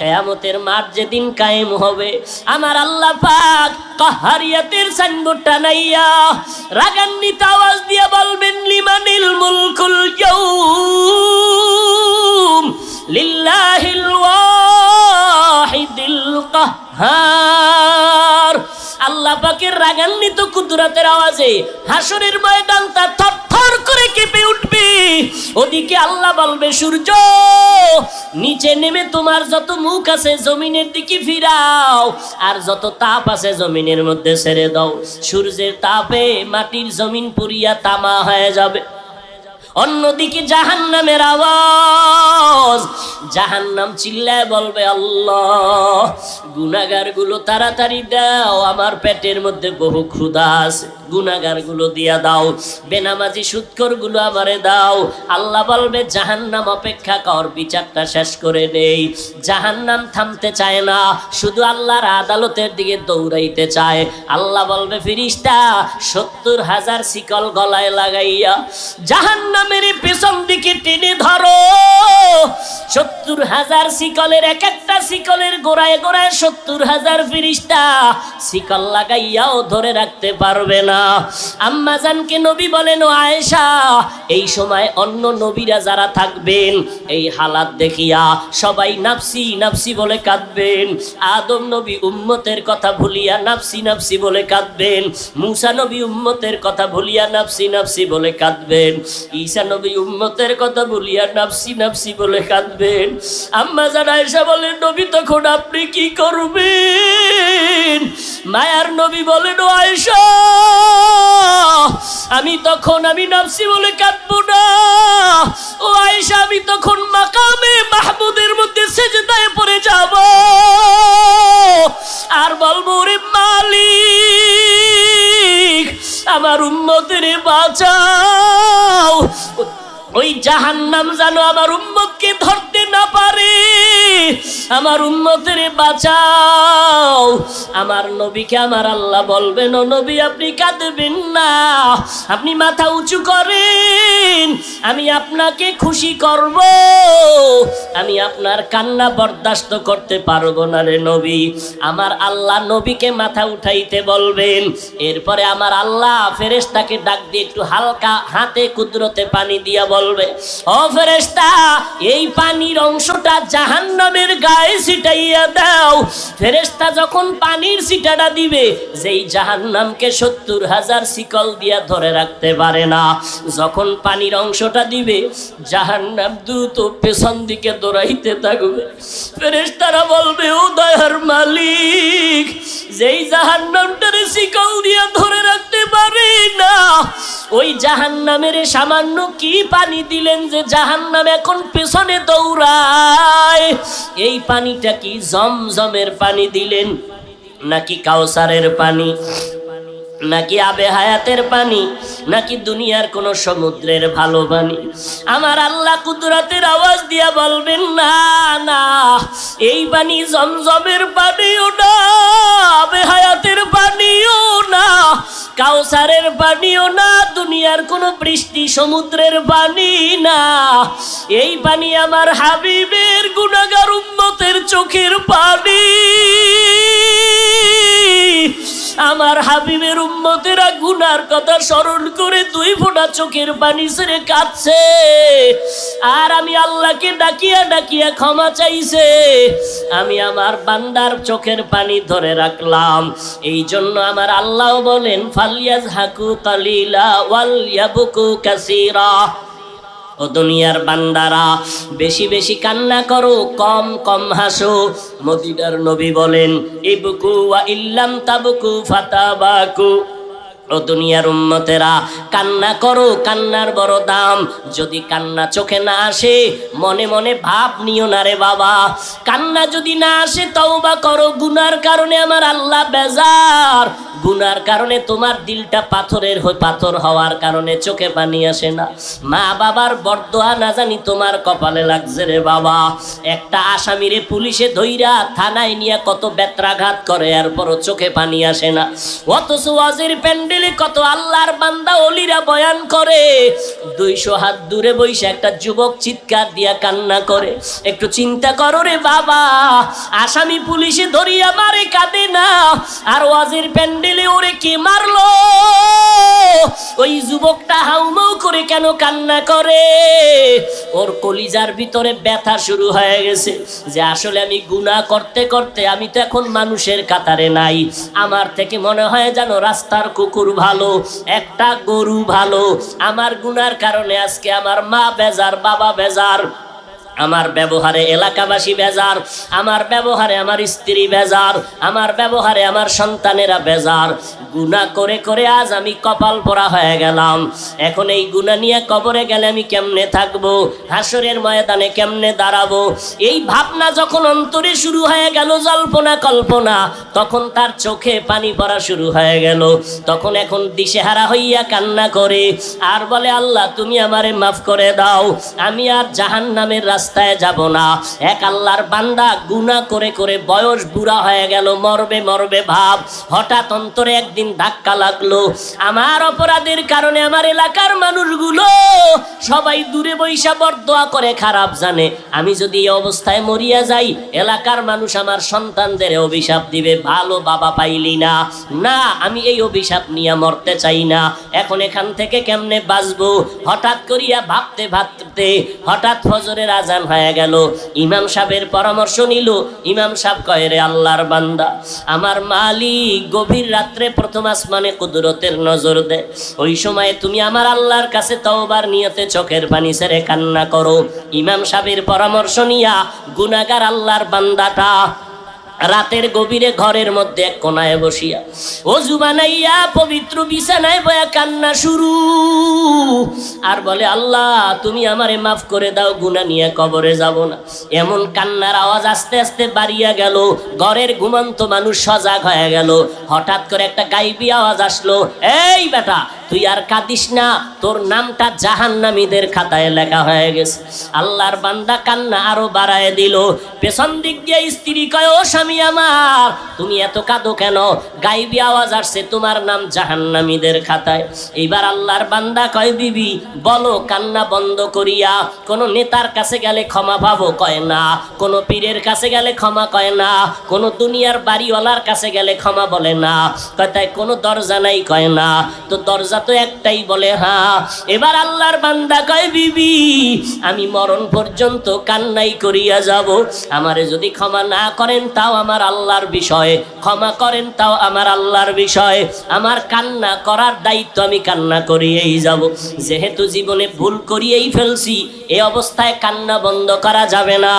কেয়ামতের মাঠ যেদিন কায়েম হবে, আমার আল্লাহ পাক কাহারিয়াতের সাইনবোর্ডটা নাইয়া রাগান্বিত আওয়াজ দিয়ে বলবেন, লিমানিল মুলকুল ইয়াউম। লিল্লাহিল ওয়াহিদিল কাহ্হার আল্লাহ পাকের রাগান্বিত কুদরতের আওয়াজে হাসরের ময়দানটা থরথর করে কেঁপে উঠবে। ওদিকে আল্লাহ বলবে, সূর্য, নিচে নেমে তোমার যত মুখ আছে জমিনের দিকে ফিরাও, আর যত তাপ আছে জমিনের মধ্যে ছেড়ে দাও। সূর্যের তাপে মাটির জমিন পুরিয়া তামা হয়ে যাবে। অন্যদিকে জাহান্নামের আওয়াজ জাহান্নাম চিল্লায় বলবে, আল্লাহ গুনাগারগুলো তাড়াতাড়ি দাও, আমার পেটের মধ্যে বহু ক্ষুধা আছে গুনাগারগুলো দিয়া দাও, বেনামাজি সুৎকরগুলো আমারে দাও। আল্লাহ বলবে, জাহান্নাম অপেক্ষা কর, বিচারটা শেষ করে নেই। জাহান্নাম থামতে চায় না, শুধু আল্লাহর আদালতের দিকে দৌড়াইতে চায়। আল্লাহ বলবে, ফিরিস্তা, সত্তর হাজার শিকল গলায় লাগাইয়া জাহান্নামের পেছন দিকে টেনে ধরো। সত্তর হাজার শিকলের এক একটা শিকলের গোড়ায় গোড়ায় সত্তর হাজার ফিরিস্তা শিকল লাগাইয়াও ধরে রাখতে পারবে না। আম্মাজানকে নবী বলেন আয়েশা, এই সময় অন্য নবীরা যারা থাকবেন, এই হালাত দেখিয়া সবাই নাফসি নাফসি বলে কাঁদবেন। আদম নবী উম্মতের কথা ভুলিয়া নাফসি নাফসি বলে কাঁদবেন। মুসা নবী উম্মতের কথা ভুলিয়া নাফসি নাফসি বলে কাঁদবেন। ঈসা নবী উম্মতের কথা ভুলিয়া নাফসি নাফসি বলে কাঁদবেন। আম্মা জানা এসে বলেন, নবী তখন আপনি কি করবেন? মায়ার নবী বলেন আমি তখন আমি নাফসি বলে কাঁদবো না। ও আয়েশা, আমি তখন মাকামে মাহমুদের মধ্যে সেজদায় পড়ে যাব। আর বলব রে মালিক, আমার উম্মতের বাঁচাও। ওই জাহান্নাম জানো আমার উম্মতকে ধরতে না পারে, আমার উম্মতের বাঁচাও। আমার নবীকে আমার আল্লাহ বলবেন, ও নবী, আপনি কাঁদবেন না। আপনি মাথা উঁচু করেন। আমি আপনাকে খুশি করব। আমি আপনার কান্না বরদাস্ত করতে পারব না রে নবী। আমার আল্লাহ নবীকে মাথা উঠাইতে বলবেন। এরপরে আমার আল্লাহ ফেরেশতাকে ডাক দিয়ে একটু হালকা হাতে কুদরতে পানি দিয়া বলবে, ও ফেরেশতা, এই পানির অংশটা জাহান্নামের গায়ে ছিটাইয়া দাও। ফেরেশতা যখন পানির ছিটাটা দিবে, যেই জাহান্নামকে সত্তর হাজার শিকল দিয়া ধরে রাখতে পারে না। যখন পানির অংশটা দিবে, জাহান্নাম দ্রুত পেছন দিকে দৌড়াইতে থাকবে। ফেরেশতারা বলবে, ও দয়ার মালিক, যেই জাহান্নামটারে শিকল দিয়া ধরে রাখতে পারে না, ওই জাহান্নামের সামান্য কি পানি দিলেন যে জাহান্নাম এখন পেছনে দৌড়ায় এই পানিটা কি জমজমের পানি দিলেন? নাকি কাউসারের পানি? নাকি আবে হায়াতের পানি? নাকি দুনিয়ার কোন সমুদ্রের ভালো পানি? আমার আল্লাহ কুদরতের আওয়াজ দিয়া বলবেন, না না, এই পানি জমজমের পানিও না, আবে হায়াতের পানিও না কাউসারের পানিও না, দুনিয়ার কোনো বৃষ্টি, সমুদ্রের পানি না। এই পানি আমার হাবিবের গুণাগার উম্মতের চোখের পানি। আমার হাবিবের উম্মতেরা গুনার কথা স্মরণ করে দুই ফোঁটা চোখের পানি ছেড়ে কাঁদছে। আর আমি আল্লাহকে ডাকিয়া ডাকিয়া ক্ষমা চাইছে। আমি আমার বান্দার চোখের পানি ধরে রাখলাম। এই জন্য আমার আল্লাহ বলেন ফালিয়াজ হাকু তালিলা ওয়াল ইয়াবুকু কাসীরা। ও দুনিয়ার বান্দারা, বেশি বেশি কান্না করো, কম কম হাসো। মদিনার নবী বলেন, ইবকু ওয়া ইল্লাম তাবকু ফাতাবাকু। ও দুনিয়ার উম্মতেরা, কান্না করো, কান্নার বড় দাম। যদি কান্না চোখে না আসে, মনে মনে ভাব নিও না রে বাবা। কান্না যদি না আসে, তওবা করো। গুনার কারণে আমার আল্লাহ বেজার। গুনার কারণে তোমার দিলটা পাথরের হয়ে পাথর হওয়ার কারণে চোখে পানি আসে না। মা বাবার বরদোয়া না জানি তোমার কপালে লাগছে রে বাবা। একটা আসামিরে পুলিশে ধইরা থানায় নিয়ে কত বেত্রাঘাত করে, এরপরও চোখে পানি আসে না। অথচ ওয়াজের প্যান্ডেল কত আল্লাহর বান্দা অলিরা বয়ান করে। দুইশো হাত দূরে বসে একটা যুবক চিৎকার দিয়া কান্না করে। একটু চিন্তা করো রে বাবা, আসামি পুলিশে ধরিয়া মারে কাঁদে না। আর ওয়াজির প্যান্ডেলে ওরে কে মারলো? ওই যুবকটা হাউমাউ করে কেন কান্না করে? ওর কলিজার ভিতরে ব্যথা শুরু হয়ে গেছে যে আসলে আমি গুনাহ করতে করতে আমি তো এখন মানুষের কাতারে নাই। আমার থেকে মনে হয় যেন রাস্তার কুকুর ভালো, একটা গরু ভালো। আমার গুনার কারণে আজকে আমার মা বেজার, বাবা বেজার। আমার ব্যবহারে এলাকাবাসী বেজার, আমার ব্যবহারে আমার স্ত্রী বেজার, আমার ব্যবহারে আমার সন্তানেরা বেজার। গুণা করে করে আজ আমি কপাল পরা হয়ে গেলাম। এখন এই গুণা নিয়ে কবরে গেলে আমি কেমনে থাকব? হাসরের ময়দানে কেমনে দাঁড়াবো? এই ভাবনা যখন অন্তরে শুরু হয়ে গেল, জল্পনা কল্পনা, তখন তার চোখে পানি পড়া শুরু হয়ে গেল। তখন এখন দিশেহারা হইয়া কান্না করে, আর বলে, আল্লাহ, তুমি আমারে মাফ করে দাও। আমি আর জাহান নামের রাস্তায় যাব না। এক আল্লাহর বান্দা গুণা করে করে বয়স বুড়া হয়ে গেল, মরবে মরবে ভাব। হঠাৎ অন্তরে একদিন ধাক্কা লাগল। আমার অপরাধের কারণে আমার এলাকার মানুষগুলো সবাই দূরে বৈশা বরদোয়া করে খারাপ জানে। আমি যদি এই অবস্থায় মরিয়া যাই, এলাকার মানুষ আমার সন্তানদের অভিশাপ দিবে, ভালো বাবা পাইলি না। না, আমি এই অভিশাপ নিয়ে মরতে চাই না। এখন এখান থেকে কেমনে বাঁচবো? হঠাৎ করিয়া ভাবতে ভাবতে, হঠাৎ ফজরের আজান হয়ে গেল। ইমাম সাহেবের পরামর্শ নিল, ইমাম সাহেব কয়, রে আল্লাহর বান্দা, আমার মালিক গভীর রাত্রে প্রথম আসমানে কুদরতের নজর দে। ওই সময় তুমি আমার আল্লাহর কাছে তওবার নিয়তে চোখের পানি ছেড়ে কান্না করো। ইমাম সাহেবের পরামর্শ নিয়া গুনাগার আল্লাহর বান্দাটা রাতের গভীরে ঘরের মধ্যে এক কোনায় বসিয়া অজু বানাইয়া পবিত্র বিছানায় বয়া কান্না শুরু। আর বলে, আল্লাহ, তুমি আমারে মাফ করে দাও গুনা নিয়ে কবরে যাব না। এমন কান্নার আওয়াজ আস্তে আস্তে বাড়িয়া গেল, ঘরের ঘুমন্ত মানুষ সজাগ হয়ে গেল। হঠাৎ করে একটা গাইবি আওয়াজ আসলো, এই বেটা তুই আর কাঁদিস না, তোর নামটা জাহান্নামীদের খাতায় লেখা হয়ে গেছে। আল্লাহর বান্দা কান্না আরও বাড়ায় দিল, পেছন দিক দিয়ে স্ত্রী কয়, ও স্বামী আমার, তুমি এত কাঁদো কেন? গাইবি আওয়াজ আসছে তোমার নাম জাহান্নামীদের খাতায়। এইবার আল্লাহর বান্দা কয়, বিবি, বলো, কান্না বন্ধ করিয়া, কোনো নেতার কাছে গেলে ক্ষমা ভাবো কয়, না। কোনো পীরের কাছে গেলে ক্ষমা কয়, না। কোনো দুনিয়ার বাড়িওয়ালার কাছে গেলে ক্ষমা বলে, না। কয়, তাই কোনো দরজা নাই? কয়, না। তো দরজা তো একটাই বলে হ্যাঁ এবার আল্লাহর বান্দা কয়, বিবি, আমি মরণ পর্যন্ত কান্নাই করিয়া যাব। আমারে যদি ক্ষমা না করেন, তাও আমার আল্লাহর বিষয়। ক্ষমা করেন, তাও আমার আল্লাহর বিষয়। আমার কান্না করার দায়িত্ব আমি কান্না করিয়েই যাব। যেহেতু জীবনে ভুল করিয়েই ফেলছি এই অবস্থায় কান্না বন্ধ করা যাবে না।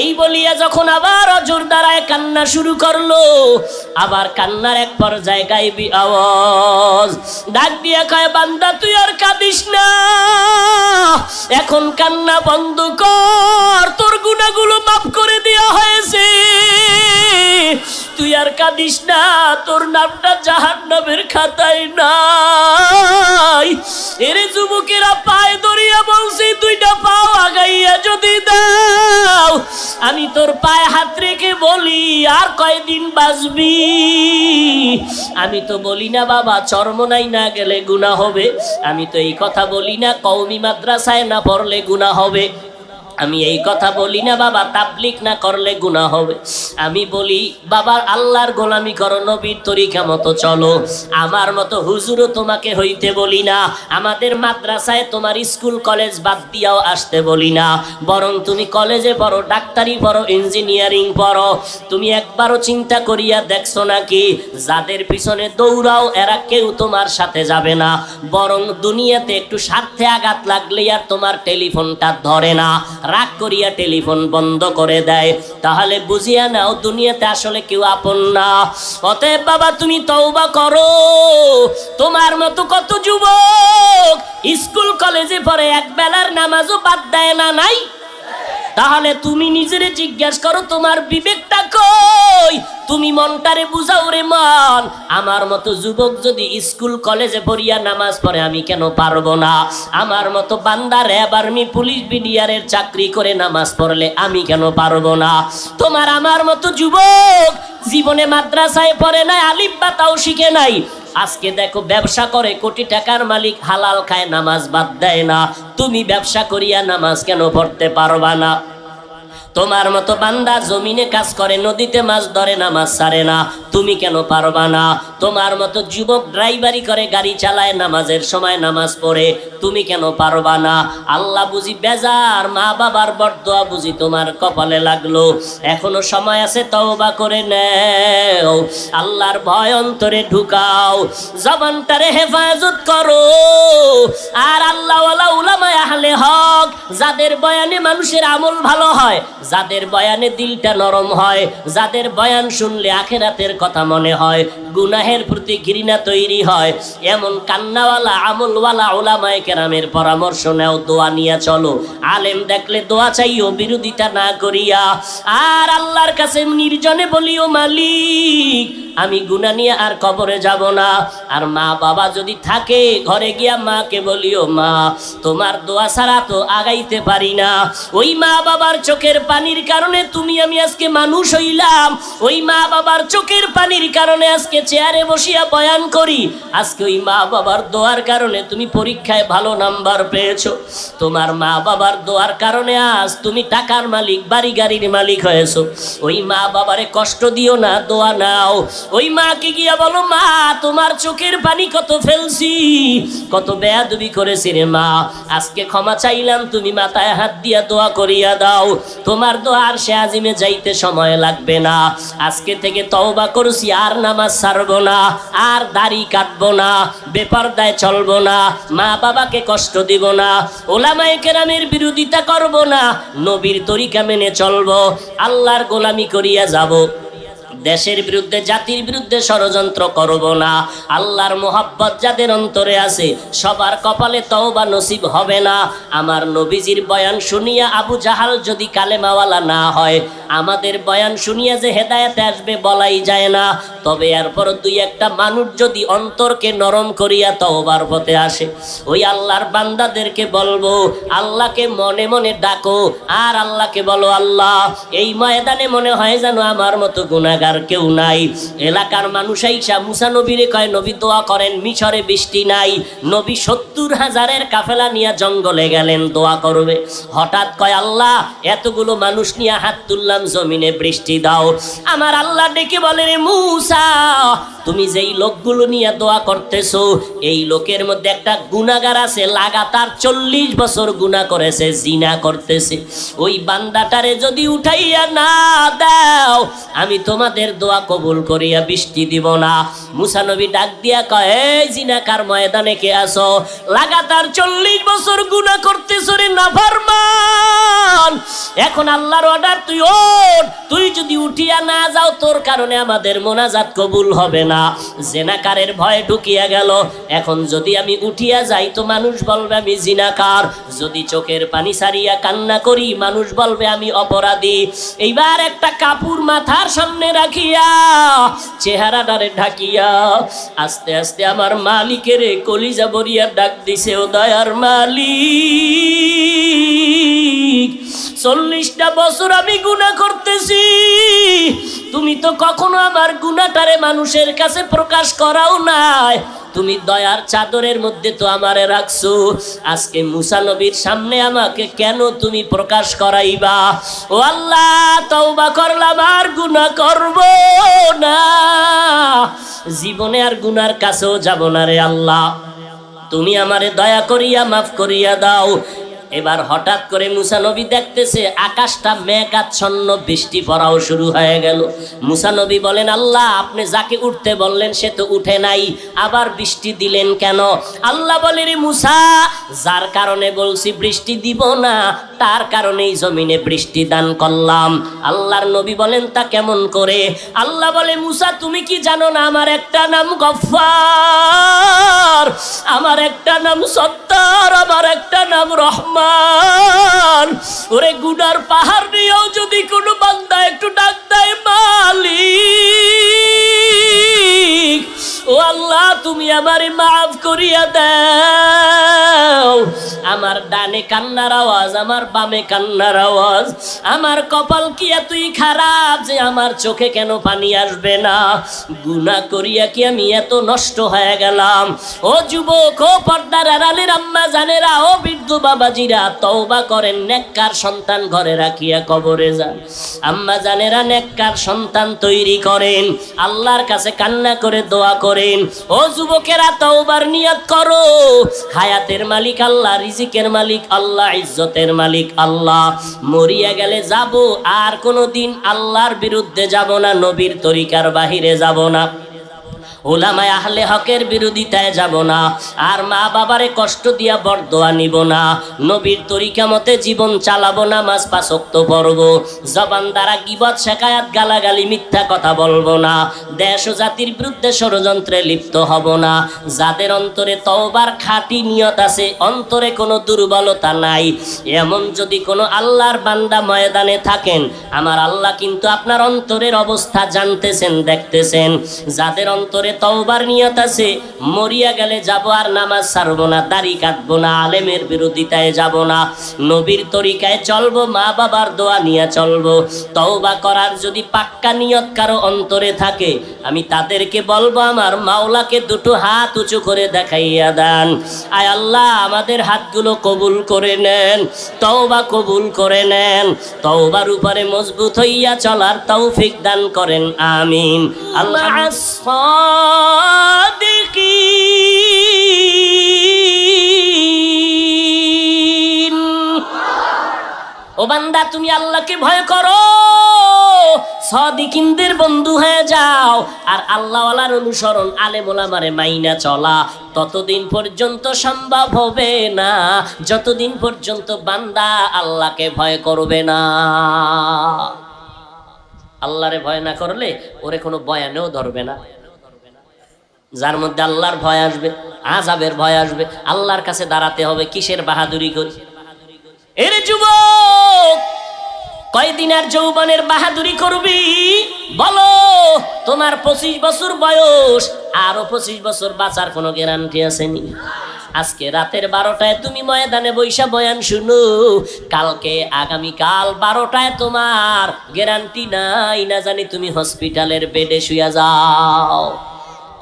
এই বলিয়া যখন আবার অজোর দ্বারায় কান্না শুরু করল, আবার কান্নার এক পর্যায়ে গাইবি আওয়াজ। ডাক দিয়া কয় বান্দা, তুই আর কাঁদিস না। এখন কান্না বন্ধ কর, তোর গুণাগুলো মাফ করে দেওয়া হয়েছে। তুই আর কাঁদিস না, তোর নামটা জাহান নামের খাতায় নাই। এরে আমি তোর পায়ে হাত রেখে বলি, আর কয়দিন বাঁচবি? আমি তো বলি না বাবা, চর্ম নাই, না গেলে গুণা হবে। আমি তো এই কথা বলি না কৌমি মাদ্রাসায় না পড়লে গুণা হবে। আমি এই কথা বলি না, বাবা, তাবলিক না করলে গুনাহ হবে। আমি বলি, বাবা, আল্লাহর গোলামি করো, নবীর তরিকা মতো চলো। আমার মতো হুজুরও তোমাকে হইতে বলি না, আমাদের মাদ্রাসায় তোমার স্কুল, কলেজ বাদ দিয়াও আসতে বলি না। বরং তুমি কলেজে পড়ো, ডাক্তারি পড়ো, ইঞ্জিনিয়ারিং পড়ো। তুমি একবারও চিন্তা করিয়া দেখছ নাকি, যাদের পিছনে দৌড়াও, এরা কেউ তোমার সাথে যাবে না। বরং দুনিয়াতে একটু স্বার্থে আঘাত লাগলেই আর তোমার টেলিফোনটা ধরে না। রাগ করিয়া টেলিফোন বন্ধ করে দেয়। তাহলে বুঝিয়া নাও, দুনিয়াতে আসলে কেউ আপন না। অতএব বাবা, তুমি তওবা করো। তোমার মতো কত যুবক স্কুল, কলেজে পড়ে এক বেলার নামাজও বাদ দেয় না, নাই? তাহলে তুমি নিজেরে জিজ্ঞাসা করো, তোমার বিবেকটা কই? তুমি মনটারে বুঝাও রে মন। আমার মতো যুবক যদি স্কুল, কলেজে পড়িয়া নামাজ পড়ে, আমি কেন পারব না? আমার মতো বান্দা র্যাব আর্মি, পুলিশ, বিডিআরের চাকরি করে নামাজ পড়লে আমি কেন পারব না? তোমার আমার মতো যুবক জীবনে মাদ্রাসায় পড়ে নাই আলিফ বা তাও শিখে নাই। আজকে দেখো ব্যবসা করে কোটি টাকার মালিক, হালাল খায়, নামাজ বাদ দেয় না। তুমি ব্যবসা করিয়া নামাজ কেন পড়তে পারবা না? তোমার মতো বান্দা জমিনে কাজ করে, নদীতে মাছ ধরে না, মাছ ছাড়ে না। তুমি কেন পারবা না? তোমার মতো যুবক ড্রাইভারি করে, গাড়ি চালায়, নামাজের সময় নামাজ পড়ে। তুমি কেন পারবা না? আল্লাহ বুঝি বেজার, মা বাবার বরদোয়া বুঝি তোমার কপালে লাগল। এখনও সময় আছে, তওবা করে নেও। আল্লাহর ভয় অন্তরে ঢুকাও। জবানটারে হেফাজত করো। আর আল্লাহ উলামায় আহলে হক, যাদের বয়ানে মানুষের আমল ভালো হয় যাদের বয়ানে দিলটা নরম হয়, যাদের বয়ান শুনলে আখেরাতের কথা মনে হয়, গুনাহের প্রতি ঘৃণা তৈরি হয়, এমন কান্নাওয়ালা, আমলওয়ালা ওলামায় কেরামের পরামর্শ নেও, দোয়া নিয়ে চলো। আলেম দেখলে দোয়া চাইও, বিরোধিতা না করিয়া। আর আল্লাহর কাছে নির্জনে বলিও, মালিক আমি গুনা নিয়ে আর কবরে যাব না। আর মা বাবা যদি থাকে, ঘরে গিয়া মাকে বলিও, মা, তোমার দোয়া ছাড়া তো আগাইতে পারি না। ওই মা বাবার চোখের পানির কারণে তুমি আমি আজকে মানুষ হইলাম। ওই মা বাবার চোখের পানির কারণে আজকে চেয়ারে বসিয়া বয়ান করি। আজকে ওই মা বাবার দোয়ার কারণে তুমি পরীক্ষায় ভালো নাম্বার পেয়েছ। তোমার মা বাবার দোয়ার কারণে আজ তুমি টাকার মালিক বাড়ি গাড়ির মালিক হয়েছো। ওই মা বাবারে কষ্ট দিও না, দোয়া নাও। ওই মাকে গিয়া বলো, মা, তোমার চোখের পানি কত ফেলছি, কত বেয়াদবি করেছি রে মা। আজকে ক্ষমা চাইলাম, তুমি মাথায় হাত দিয়া দোয়া করিয়া দাও। তোমার দোয়া আর সে আজিমে যাইতে সময় লাগবে না। আজকে থেকে তওবা করছি, আর নামাজ ছাড়বো না, আর দাড়ি কাটবো না, বেপরদায় চলবো না মা বাবাকে কষ্ট দিব না, ওলামায়ে কেরামের বিরোধিতা করব না, নবীর তরিকা মেনে চলবো, আল্লাহর গোলামি করিয়া যাব। দেশের বিরুদ্ধে, জাতির বিরুদ্ধে ষড়যন্ত্র করব না। আল্লাহর মোহাব্বত যাদের অন্তরে আছে, সবার কপালে তওবা নসিব হবে না। আমার নবীজির বয়ান শুনিয়া আবু জাহাল যদি কালেমাওয়ালা না হয়, আমাদের বয়ান শুনিয়া যে হেদায়েতে আসবে বলাই যায় না। তবে এরপর দুই একটা মানুষ যদি অন্তরকে নরম করিয়া তওবার পথে আসে, ওই আল্লাহর বান্দাদেরকে বলব, আল্লাহকে মনে মনে ডাকো, আর আল্লাহকে বলো, আল্লাহ, এই ময়দানে মনে হয় যেন আমার মতো গুণাগার কেউ নাই। এলাকার মানুষ আইসা মুসা নবীরে কয়, নবী দোয়া করেন, মিশরে বৃষ্টি নাই। নবী সত্তর হাজারের কাফেলা নিয়ে জঙ্গলে গেলেন, দোয়া করবে। হঠাৎ কয়, আল্লাহ, এতগুলো মানুষ নিয়ে হাত তুললাম, জমিনে বৃষ্টি দাও। আমার আল্লাহ ডেকে বলে, রে মুসা তুমি যেই লোকগুলো নিয়ে দোয়া করতেছো, এই লোকের মধ্যে একটা গুণাগার আছে, লাগাতার চল্লিশ বছর গুণা করেছে, জিনা করতেছে। ওই বান্দাটারে যদি উঠাইয়া না দাও, আমি তোমাদের দোয়া কবুল করিয়া বৃষ্টি দিব না। মুসানবী ডাক দিয়া কয় জিনাকার ময়দানে কে আসো লাগাতার চল্লিশ বছর গুণা করতেছো রে না নাফারমান। এখন আল্লাহর অর্ডার তুই ওঠ, তুই যদি উঠিয়া না যাও, তোর কারণে আমাদের মোনাজাত কবুল হবে না। জেনাকারের ভয় ঢুকিয়া গেল। এখন যদি আমি উঠিয়া যাই, তো মানুষ বলবে আমি জিনাকার। যদি চোখের পানি সারিয়া কান্না করি, মানুষ বলবে আমি অপরাধী। এইবার একটা কাপড় মাথার সামনে রাখিয়া চেহারাটারে ঢাকিয়া, আস্তে আস্তে আমার মালিকের কলিজা বরিয়া ডাক দিছে, ও দয়ার মালিক! চল্লিশটা বছর আমি গুণা করতেছি। তুমি তো কখনো আমার গুণাটারে মানুষের কাছে প্রকাশ করাও নাই। তুমি দয়ার চাদরের মধ্যে তো আমারে রাখছো। আজকে মুসা নবীর সামনে আমাকে কেন তুমি প্রকাশ করাইবা? ও আল্লাহ, তওবা করলাম, আর গুনাহ করব না। জীবনে আর গুনার কাছেও যাব না রে আল্লাহ। তুমি আমারে দয়া করিয়া, মাফ করিয়া দাও। এবার হঠাৎ করে মুসানবী দেখতেছে আকাশটা মেঘাচ্ছন্ন, বৃষ্টি পড়াও শুরু হয়ে গেল। মুসানবী বলেন, আল্লাহ, আপনি যাকে উঠতে বললেন সে তো উঠে নাই, আবার বৃষ্টি দিলেন কেন? আল্লাহ বলে, রে মুসা, যার কারণে বলছি বৃষ্টি দিব না, তার কারণেই জমিনে বৃষ্টি দান করলাম। আল্লাহর নবী বলেন, তা কেমন করে? আল্লাহ বলে, মুসা, তুমি কি জানো না, আমার একটা নাম গফার আমার একটা নাম সত্তার, আমার একটা নাম রহমান। ওরে গুনার পাহাড় নিয়েও যদি কোনো বান্দা একটু ডাক দেয় মালি ও আল্লাহ, তুমি আমারে মাফ করিয়া আমার ডানে কান্নার আওয়াজ, আমার বামে কান্নার আওয়াজ। আমার কপাল কি এতই খারাপ যে আমার চোখে কেন পানি আসবে না? গুনা করিয়া কি আমি এত নষ্ট হয়ে গেলাম? ও যুবক, ও পর্দার আড়ালের আম্মা জানেরা, ও বৃদ্ধ বাবাজিরা, তওবা করেন, নেককার সন্তান ঘরে রাখিয়া কবরে যান। আম্মা জানেরা, নেককার সন্তান তৈরি করেন, আল্লাহর কাছে কান্না করে দোয়া করেন। ও যুবকেরা, তওবার নিয়ত করো। হায়াতের মালিক আল্লাহ, রিজিকের মালিক আল্লাহ, ইজ্জতের মালিক আল্লাহ। মরিয়া গেলে যাব, আর কোনো দিন আল্লাহর বিরুদ্ধে যাব না, নবীর তরিকার বাহিরে যাব না। ওলামায় আহলে হকের বিরোধিতায় যাব না, আর মা বাবারে কষ্ট দিয়া বরদোয়া নিব না। নবীর তরিকা মতে জীবন চালাবো না মাছ পাশক্ত পড়ব। জবান দ্বারা গিবত, শেখায়াত, গালাগালি, মিথ্যা কথা বলব না। দেশ ও জাতির বিরুদ্ধে ষড়যন্ত্রে লিপ্ত হব না। যাদের অন্তরে তওবার খাঁটি নিয়ত আছে, অন্তরে কোনো দুর্বলতা নাই। এমন যদি কোনো আল্লাহর বান্দা ময়দানে থাকেন, আমার আল্লাহ কিন্তু আপনার অন্তরের অবস্থা জানতেছেন, দেখতেছেন। যাদের অন্তরে তওবার নিয়ত আছে মরিয়া গেলে যাব আর নামাজ ছাড়বো না দাড়ি কাটবো না আলেমের বিরোধিতায় যাব না। নবীর তরিকায় চলবো মা বাবার দোয়া নিয়ে চলবো। তওবা করার যদি পাক্কা নিয়ত কারও অন্তরে থাকে আমি তাদেরকে বলব আমার মাওলাকে দুটো হাত উঁচু করে দেখাইয়া দেন। আয় আল্লাহ আমাদের হাতগুলো কবুল করে নেন তওবা কবুল করে নেন। তওবার উপরে মজবুত হইয়া চলার তৌফিক দান করেন আমিন। আল্লাহ সাদিকিন। ও বান্দা, তুমি আল্লাহকে ভয় করো। সদিকিনদের বন্ধু হয়ে যাও। আর আল্লাহওয়ালার অনুসরণ আলে মোলামারে মাইনা চলা। ততদিন পর্যন্ত সম্ভব হবে না। যতদিন পর্যন্ত বান্দা আল্লাহকে ভয় করবে না। আল্লাহরে ভয় না করলে ওরে কোনো বয়ানেও ধরবে না। যার মধ্যে আল্লাহর ভয় আসবে আজাবের ভয় আসবে, আল্লাহর কাছে দাঁড়াতে হবে, কিসের বাহাদুরি করি? এর যুবক কয়দিনের যৌবনের বাহাদুরি করবি? বলো, তোমার পঁচিশ বছর বয়স, আরও পঁচিশ বছর বাঁচার কোনো গ্যারান্টি আসেনি? আজকে রাতের বারোটায় তুমি ময়দানে বৈশা বয়ান শুনো, কালকে আগামী কাল বারোটায় তোমার গ্যারান্টি নাই, না জানি তুমি হসপিটালের বেডে শুয়ে যাও।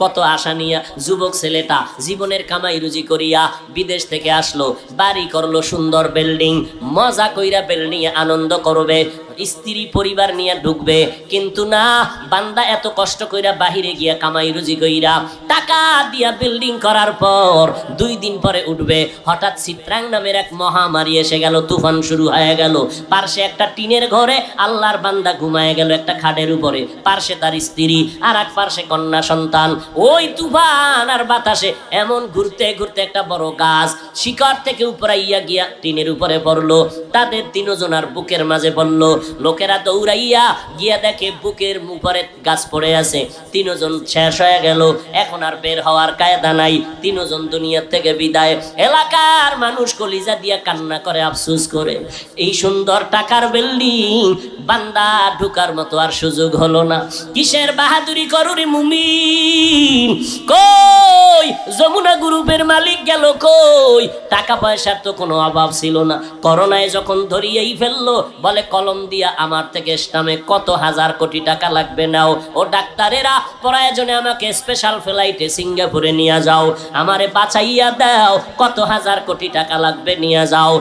কত আশা নিয়া যুবক ছেলেটা জীবনের কামাই রুজি করিয়া বিদেশ থেকে আসলো, বাড়ি করল সুন্দর বিল্ডিং, মজা কইরা বিল্ডিং আনন্দ করবে। স্ত্রী পরিবার নিয়ে ঢুকবে। কিন্তু না, বান্দা এত কষ্ট কইরা বাহিরে গিয়া কামাই রুজি কইরা টাকা দিয়া বিল্ডিং করার পর দুই দিন পরে উঠবে। হঠাৎ চিত্রাং নামের এক মহামারী এসে গেল, তুফান শুরু হয়ে গেল। পার্শ্বে একটা টিনের ঘরে আল্লাহর বান্দা ঘুমায় গেল একটা খাটের উপরে। পার্শ্বে তার স্ত্রী আর এক পার্শ্বে কন্যা সন্তান। ওই তুফান আর বাতাসে এমন ঘুরতে ঘুরতে একটা বড় গাছ শিকড় থেকে উপরাইয়া গিয়া টিনের উপরে পড়ল। তাদের তিনজনার বুকের মাঝে পড়ল। লোকেরা দৌড়াইয়া গিয়া দেখে বুকের উপরে গাছ পড়ে আছে। তিনজন শেষ হয়ে গেল। এখন আর বের হওয়ার কায়দা নাই। তিনজন দুনিয়ার থেকে বিদায়। এলাকার মানুষ কলিজা দিয়া কান্না করে, আফসোস করে। এই সুন্দর টাকার বিল্ডিং বান্দা ঢুকার মতো আর সুযোগ হলো না। কিসের বাহাদুরি করুরি মুমিন? কই? যমুনা গ্রুপের মালিক গেল কই? টাকা পয়সার তো কোনো অভাব ছিল না। করোনায় যখন ধরিয়েই ফেলল, বলে কলম দিয়া আমার থেকে ইসলামে কত হাজার কোটি টাকা লাগবে নাও। ও ডাক্তারেরা, প্রয়োজনে আমাকে স্পেশাল ফ্লাইটে সিঙ্গাপুরে নিয়ে যাও। আমারে বাঁচাইয়া দাও, কত হাজার কোটি টাকা লাগবে নিয়ে যাও।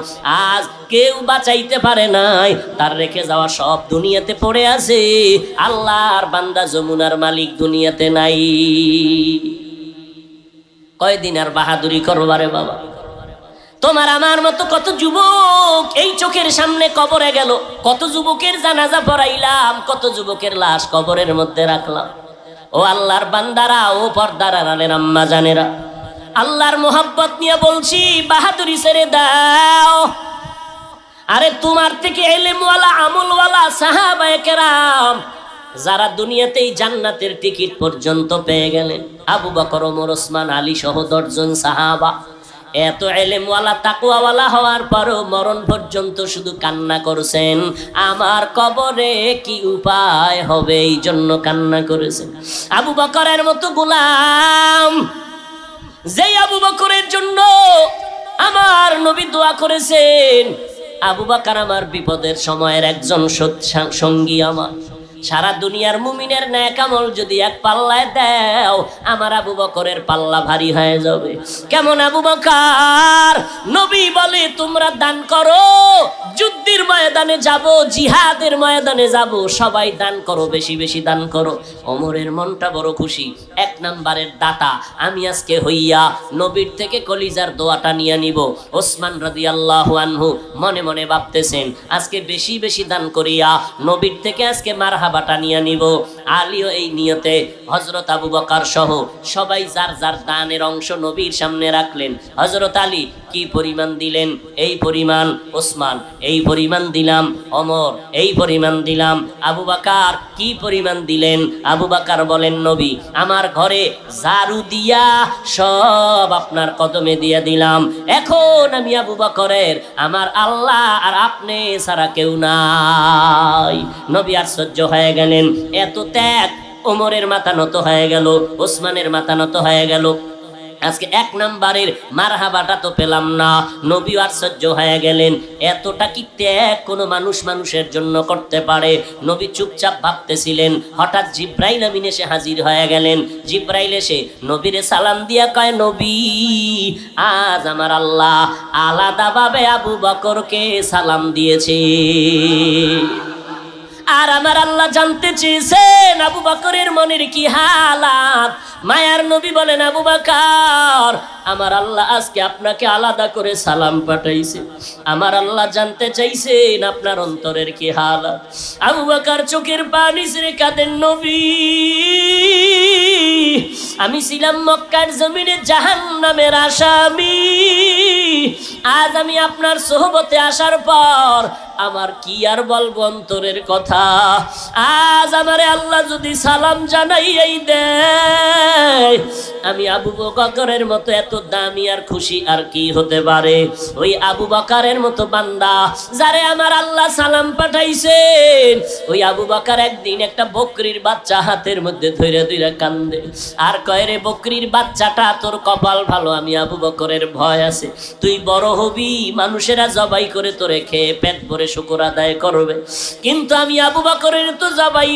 আজ কেউ বাঁচাইতে পারে নাই, তার রেখে যাওয়া সব দুনিয়াতে পড়ে আছে। আল্লাহর বান্দা যমুনার মালিক দুনিয়াতে নাই। কয়দিন আর বাহাদুরি করবারে বাবা? তোমার আমার মতো কত যুবক এই চোখের সামনে কবরে গেল। কত যুবকের জানাজা পড়াইলাম, কত যুবকের লাশ কবরের মধ্যে রাখলাম। ও আল্লাহর বান্দারা, ও পর্দার আড়ালের আম্মা জানেরা। আল্লাহর মোহাব্বত নিয়ে বলছি, বাহাদুরি ছেড়ে দাও। আরে তোমার থেকে এলেমওয়ালা, আমলওয়ালা কেরাম, যারা দুনিয়াতেই জান্নাতের টিকিট পর্যন্ত পেয়ে গেলেন। আবু বকর, ওমর, ওসমান, আলী সহ দশজন সাহাবা। এত এলেমওয়ালা তাকুয়াওয়ালা হওয়ার পরও মরণ পর্যন্ত শুধু কান্না করছেন। আমার কবরে কি উপায় হবে এই জন্য কান্না করেছেন। আবু বকরের মতো গোলাম, যেই আবু বকরের জন্য আমার নবী দোয়া করেছেন, আবু বাকার আমার বিপদের সময়ের একজন সঙ্গী আমার। সারা দুনিয়ার মুমিনের ন্যাক আমল যদি এক পাল্লায় দাও, আমার আবু বকরের পাল্লা ভারী হয়ে যাবে। কেমন আবু বকার? নবী বলে, তোমরা দান করো, যুদ্ধের ময়দানে যাব, জিহাদের ময়দানে যাব, সবাই দান করো, বেশি বেশি দান করো। অমরের মনটা বড় খুশি। এক নাম্বারের দাতা, আমি আজকে হইয়া নবীর থেকে কলিজার দোয়াটা নিয়ে নিব। ওসমান রাদি আল্লাহ আনহু মনে মনে ভাবতেছেন, আজকে বেশি বেশি দান করিয়া নবীর থেকে আজকে মারহাবাটা নিয়ে নিব। আলীও এই নিয়তে হজরত আবু বকার সহ সবাই যার যার দানের অংশ নবীর সামনে রাখলেন। হজরত আলী কি পরিমাণ দিলেন? এই পরিমাণ ওসমান, এই পরিমাণ দিলাম অমর, এই পরিমাণ দিলাম আবু বাকার, কি পরিমাণ দিলেন? আবু বাকার বলেন, নবী, আমার ঘরে ঝাড়ু দিয়া সব আপনার কদমে দিয়া দিলাম। এখন আমি আবু বাকরের, আমার আল্লাহ আর আপনি ছাড়া কেউ নাই। নবী আশ্চর্য হয়ে গেলেন, এত ত্যাগ ওমরের মাথা নত হয়ে গেল, ওসমানের মাথা নত হয়ে গেল। আজকে এক নাম্বারের মারহাবাটা তো পেলাম না, নবী আশ্চর্য হয়ে গেলেন। এতটা কি ত্যাগ কোনো মানুষ মানুষের জন্য করতে পারে? নবী চুপচাপ ভাবতেছিলেন, হঠাৎ জিব্রাইল আমিন এসে হাজির হয়ে গেলেন। জিব্রাইল এসে নবীরে সালাম দিয়া কয়, নবী, আজ আমার আল্লাহ আলাদাভাবে আবু বকরকে সালাম দিয়েছে। আর আমার আল্লাহ জানতে চেয়েছেন আবু বকরের মনের কি হালাত? মায়ার নবী বলেন, আবু বাকার, আমার আল্লাহ আজকে আপনাকে আলাদা করে সালাম পাঠাইছে। আমার আল্লাহ জানতে চাইছেন আপনার অন্তরের কি হালাত? আবু বাকার চোখের পানি ছেড়ে কাঁদেন, নবী, আমি ছিলাম মক্কার জমিনে জাহান নামের আসামি। আজ আমি আপনার সোহবতে আসার পর আমার কি আর বলব অন্তরের কথা? আজ আমারে আল্লাহ যদি সালাম জানাই এই দেয়, আমি আবু বকরের মতো এত দামি আর খুশি আর কি হতে পারে? ওই আবু বকারের মতো বান্দা যারে আমার আল্লাহ সালাম পাঠাইছেন, ওই আবু বকার একদিন একটা বকরির বাচ্চা হাতের মধ্যে ধরে ধরে কান্দে। আর কয় রে বকরির বাচ্চাটা, তোর কপাল ভালো, আমি আবু বকরের ভয় আছে। তুই বড় হবি, মানুষেরা জবাই করে তোরে খেয়ে পেট ভরে শুকুর আদায় করবে। কিন্তু আমি আবু বাকরের তো জবাই